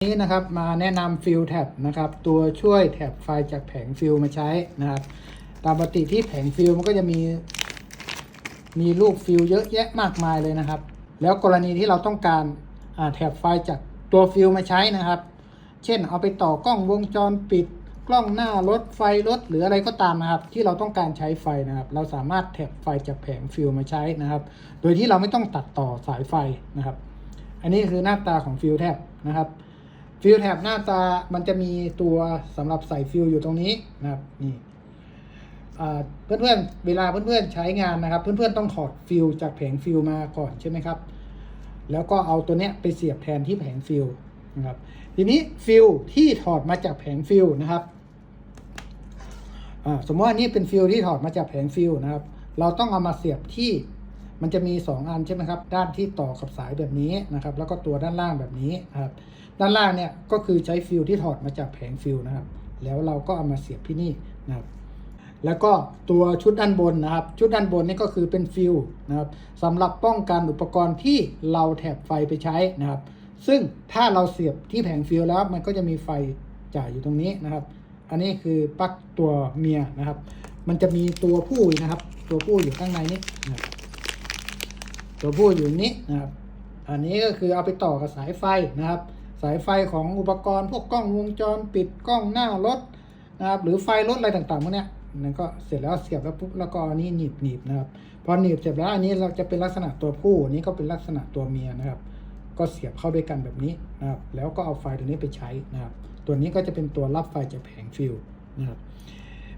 นี้นะครับมาแนะนำฟิลแท็บนะครับตัวช่วยแท็บไฟจากแผงฟิลมาใช้นะครับตามปกติที่แผงฟิลมันก็จะมี มีลูกฟิลเยอะแยะมากมายเลยนะครับ แล้วกรณีที่เราต้องการอ่าแท็บไฟจากตัวฟิลมาใช้นะครับ เช่นเอาไปต่อกล้องวงจรปิด กล้องหน้ารถไฟรถหรืออะไรก็ตามนะครับ ที่เราต้องการใช้ไฟนะครับ เราสามารถแท็บไฟจากแผงฟิลมาใช้นะครับ โดยที่เราไม่ต้องตัดต่อสายไฟนะครับ อันนี้คือหน้าตาของฟิลแท็บนะครับ ฟิลแท็บหน้าตามันจะมีตัวสำหรับใส่ฟิลอยู่ตรงนี้นะครับนี่อ่าเพื่อนๆเวลาเพื่อนๆใช้งานนะครับ เพื่อนๆต้องถอดฟิลจากแผงฟิลมาก่อนใช่ไหมครับ แล้วก็เอาตัวเนี้ยไปเสียบแทนที่แผงฟิลนะครับ ทีนี้ฟิลที่ถอดมาจากแผงฟิลนะครับสมมติว่านี่เป็นฟิลที่ถอดมาจากแผงฟิลนะครับ เราต้องเอามาเสียบที่ มันจะมี 2 อันใช่ไหมครับ ด้านที่ต่อกับสายแบบนี้นะครับ แล้วก็ตัวด้านล่างแบบนี้นะครับ ด้านล่างเนี่ยก็คือใช้ฟิลที่ถอดมาจากแผงฟิลนะครับ แล้วเราก็เอามาเสียบที่นี่นะครับ แล้วก็ตัวชุดด้านบนนะครับ ชุดด้านบนนี่ก็คือเป็นฟิลนะครับสำหรับป้องกันอุปกรณ์ที่เราแถบไฟไปใช้นะครับ ซึ่งถ้าเราเสียบที่แผงฟิลแล้ว มันก็จะมีไฟจ่ายอยู่ตรงนี้นะครับ อันนี้คือปลั๊กตัวเมียนะครับ มันจะมีตัวผู้นะครับ ตัวผู้อยู่ข้างในนี้นะครับ ตัวผู้อยู่นี้นะครับ อันนี้ก็คือเอาไปต่อกับสายไฟนะครับ สายไฟของอุปกรณ์พวกกล้องวงจรปิดกล้องหน้ารถนะครับหรือไฟรถอะไรต่างๆพวกเนี้ยนั่นก็เสร็จแล้วเสียบแล้วปุ๊บแล้วก็อันนี้หนีบหนีบนะครับ พอหนีบเสร็จแล้วอันนี้เราจะเป็นลักษณะตัวผู้นี้ก็เป็นลักษณะตัวเมียนะครับ ก็เสียบเข้าด้วยกันแบบนี้นะครับ แล้วก็เอาไฟตัวนี้ไปใช้นะครับ ตัวนี้ก็จะเป็นตัวรับไฟจากแผงฟิลนะครับ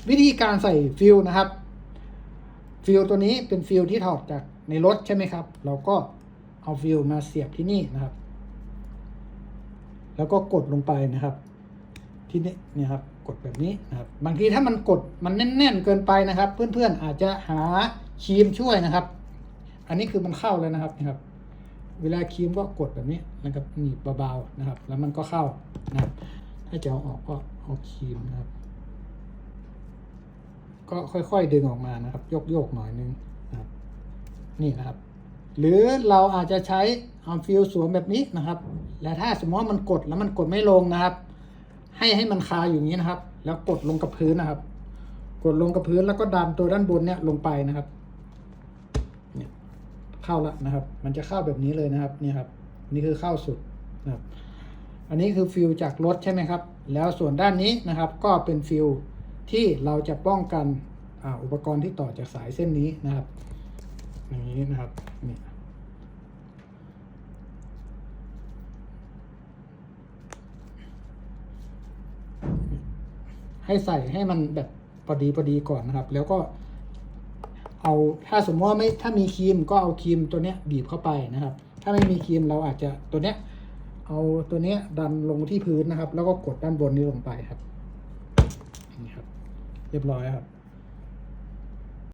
วิธีการใส่ฟิลนะครับ ฟิลตัวนี้เป็นฟิลที่ถอดจากในรถใช่ไหมครับ เราก็เอาฟิลมาเสียบที่นี่นะครับ แล้วก็กดลงไปนะครับ ที่นี่เนี่ยครับ กดแบบนี้นะครับ บางทีถ้ามันกดมันแน่น ๆ เกินไปนะครับ เพื่อนๆอาจจะหาครีมช่วยนะครับ อันนี้คือมันเข้าแล้วนะครับนะครับ เวลาครีมก็กดแบบนี้แล้วก็หนีบเบาๆนะครับ แล้วมันก็เข้านะครับ ถ้าจะเอาออกก็เอาครีมนะครับ ก็ค่อย ๆ ดึงออกมานะครับโยกๆหน่อยนึงนะครับนี่นะครับ หรือเราอาจจะใช้เอาฟิลสวมแบบนี้นะครับ และถ้าสมมติว่ามันกดแล้วมันกดไม่ลงนะครับ ให้ให้มันคาอยู่นี้นะครับ แล้วกดลงกับพื้นนะครับ กดลงกับพื้นแล้วก็ดันตัวด้านบนเนี่ยลงไปนะครับเนี่ยเข้าล้วนะครับ มันจะเข้าแบบนี้เลยนะครับนี่ครับ นี่คือเข้าสุดนะครับ อันนี้คือฟิลจากรถใช่ไหมครับ แล้วส่วนด้านนี้นะครับ ก็เป็นฟิล ที่เราจะป้องกันออุปกรณ์ที่ต่อจากสายเส้นนี้นะครับ อย่างนี้นะครับนี่ให้ใส่ให้มันแบบพอดีพอดีก่อนนะครับ แล้วก็เอาถ้าสมมติว่าไม่ถ้ามีครีมก็เอาครีมตัวเนี้ยบีบเข้าไปนะครับ ถ้าไม่มีครีมเราอาจจะตัวเนี้ยเอาตัวเนี้ยดันลงที่พื้นนะครับ แล้วก็กดด้านบนนี้ลงไปครับ เรียบร้อยครับ